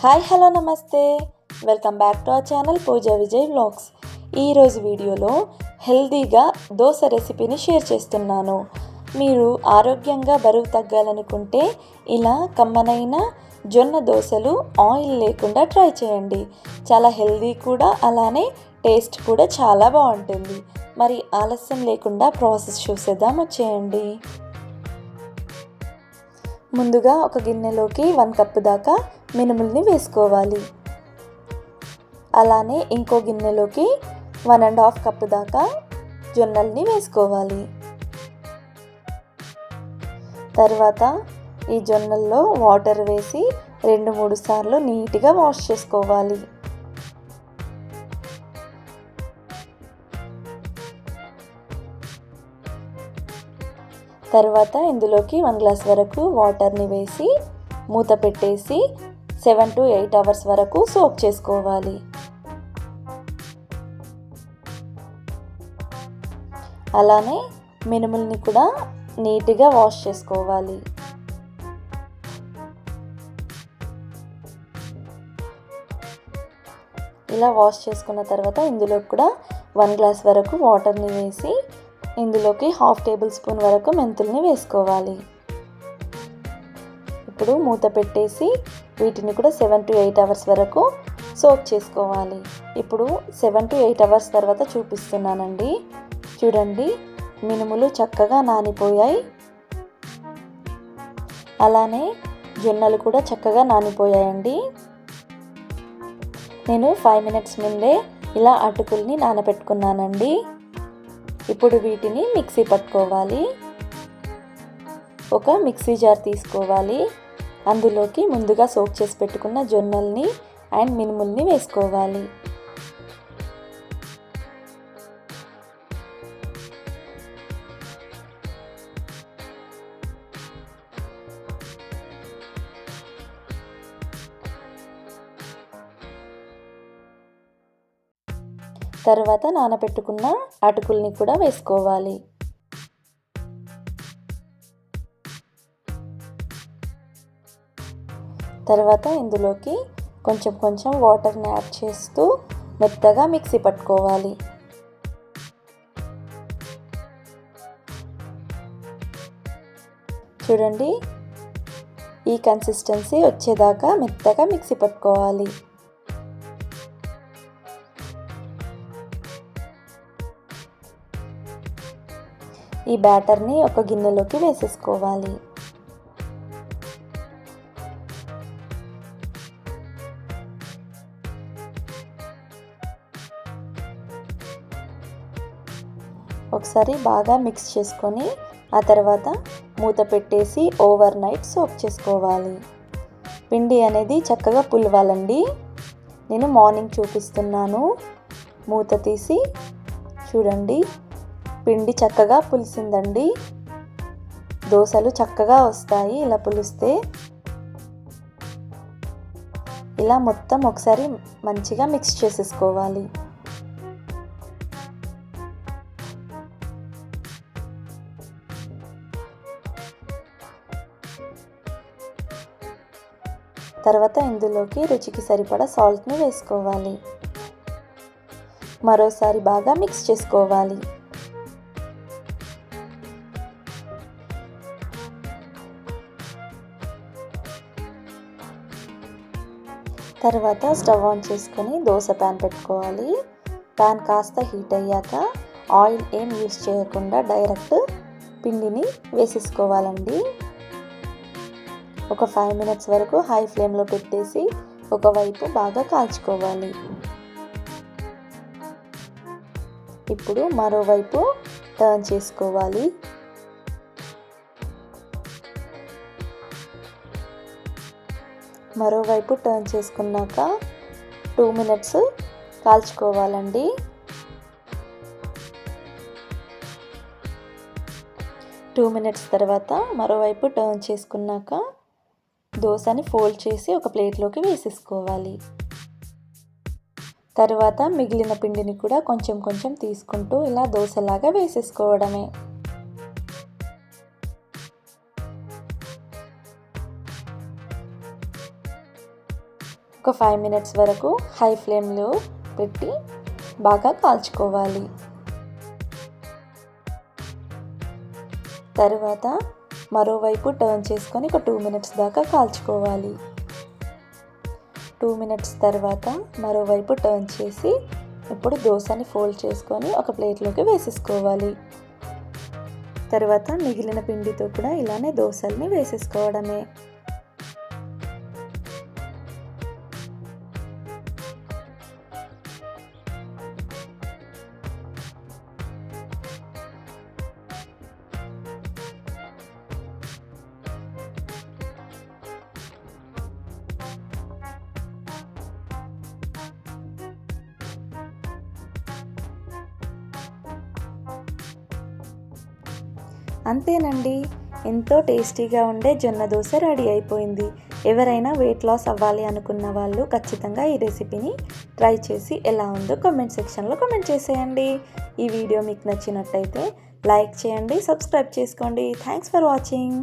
Hi hello నమస్తే. Welcome back to our channel Pooja Vijay vlogs ఈరోజు వీడియోలో హెల్దీగా దోశ రెసిపీని షేర్ చేస్తున్నాను. మీరు ఆరోగ్యంగా బరువు తగ్గాలనుకుంటే ఇలా కమ్మనైన జొన్న దోశలు ఆయిల్ లేకుండా ట్రై చేయండి. చాలా హెల్దీ కూడా అలానే టేస్ట్ కూడా చాలా బాగుంటుంది. మరి ఆలస్యం లేకుండా ప్రాసెస్ చూసేద్దాం వచ్చేయండి ముందుగా ఒక గిన్నెలోకి వన్ కప్పు దాకా మినుముల్ని వేసుకోవాలి. అలానే ఇంకో గిన్నెలోకి వన్ అండ్ హాఫ్ కప్పు దాకా జొన్నల్ని వేసుకోవాలి. తర్వాత ఈ జొన్నల్లో వాటర్ వేసి రెండు మూడు సార్లు నీట్గా వాష్ చేసుకోవాలి. తర్వాత ఇందులోకి వన్ గ్లాస్ వరకు వాటర్ని వేసి మూత పెట్టేసి సెవెన్ టు ఎయిట్ అవర్స్ వరకు సోక్ చేసుకోవాలి. అలానే మినుముల్ని కూడా నీట్గా వాష్ చేసుకోవాలి. ఇలా వాష్ చేసుకున్న తర్వాత ఇందులో కూడా వన్ గ్లాస్ వరకు వాటర్ని వేసి ఇందులోకి హాఫ్ టేబుల్ స్పూన్ వరకు మెంతుల్ని వేసుకోవాలి. ఇప్పుడు మూత పెట్టేసి వీటిని కూడా సెవెన్ టు ఎయిట్ అవర్స్ వరకు సోక్ చేసుకోవాలి. ఇప్పుడు సెవెన్ టు ఎయిట్ అవర్స్ తర్వాత చూపిస్తున్నానండి. చూడండి మినుములు చక్కగా నానిపోయాయి. అలానే జొన్నలు కూడా చక్కగా నానిపోయాయండి. నేను ఫైవ్ మినిట్స్ ముందే ఇలా అటుకుల్ని నానబెట్టుకున్నానండి. ఇప్పుడు వీటిని మిక్సీ పట్టుకోవాలి. ఒక మిక్సీ జార్ తీసుకోవాలి. అందులోకి ముందుగా సోక్ చేసి పెట్టుకున్న జొన్నల్ని అండ్ మినుముల్ని వేసుకోవాలి. తర్వాత నానబెట్టుకున్న అటుకుల్ని కూడా వేసుకోవాలి. తర్వాత ఇందులోకి కొంచెం కొంచెం వాటర్ని యాడ్ చేస్తూ మెత్తగా మిక్సీ పట్టుకోవాలి. చూడండి ఈ కన్సిస్టెన్సీ వచ్చేదాకా మెత్తగా మిక్సీ పట్టుకోవాలి. ఈ బ్యాటర్ని ఒక గిన్నెలోకి వేసేసుకోవాలి. ఒకసారి బాగా మిక్స్ చేసుకొని ఆ తర్వాత మూత పెట్టేసి ఓవర్ నైట్ సోప్ చేసుకోవాలి. పిండి అనేది చక్కగా పులవాలండి. నేను మార్నింగ్ చూపిస్తున్నాను. మూత తీసి చూడండి. పిండి చక్కగా పులిసిందండి. దోశలు చక్కగా వస్తాయి ఇలా పులిస్తే. ఇలా మొత్తం ఒకసారి మంచిగా మిక్స్ చేసేసుకోవాలి. తర్వాత ఇందులోకి రుచికి సరిపడా సాల్ట్ని వేసుకోవాలి. మరోసారి బాగా మిక్స్ చేసుకోవాలి. తర్వాత స్టవ్ ఆన్ చేసుకొని దోశ ప్యాన్ పెట్టుకోవాలి. ప్యాన్ కాస్త హీట్ అయ్యాక ఆయిల్ ఏం యూస్ చేయకుండా డైరెక్ట్ పిండిని వేసేసుకోవాలండి. ఒక ఫైవ్ మినిట్స్ వరకు హై ఫ్లేమ్లో పెట్టేసి ఒకవైపు బాగా కాల్చుకోవాలి. ఇప్పుడు మరోవైపు టర్న్ చేసుకోవాలి. మరోవైపు టర్న్ చేసుకున్నాక టూ మినిట్స్ కాల్చుకోవాలండి. టూ మినిట్స్ తర్వాత మరోవైపు టర్న్ చేసుకున్నాక దోశని ఫోల్డ్ చేసి ఒక ప్లేట్లోకి వేసేసుకోవాలి. తర్వాత మిగిలిన పిండిని కూడా కొంచెం కొంచెం తీసుకుంటూ ఇలా దోశలాగా వేసేసుకోవడమే. ఒక ఫైవ్ మినిట్స్ వరకు హై ఫ్లేమ్లో పెట్టి బాగా కాల్చుకోవాలి. తర్వాత మరోవైపు టర్న్ చేసుకొని ఒక టూ మినిట్స్ దాకా కాల్చుకోవాలి. టూ మినిట్స్ తర్వాత మరోవైపు టర్న్ చేసి ఇప్పుడు దోశని ఫోల్డ్ చేసుకొని ఒక ప్లేట్లోకి వేసేసుకోవాలి. తర్వాత మిగిలిన పిండితో కూడా ఇలానే దోశల్ని వేసేసుకోవడమే. అంతేనండి. ఎంతో టేస్టీగా ఉండే జొన్న దోశ రెడీ అయిపోయింది. ఎవరైనా వెయిట్ లాస్ అవ్వాలి అనుకున్న వాళ్ళు ఖచ్చితంగా ఈ రెసిపీని ట్రై చేసి ఎలా ఉందో కామెంట్ సెక్షన్లో కామెంట్ చేసేయండి. ఈ వీడియో మీకు నచ్చినట్టయితే లైక్ చేయండి సబ్స్క్రైబ్ చేసుకోండి. Thanks for watching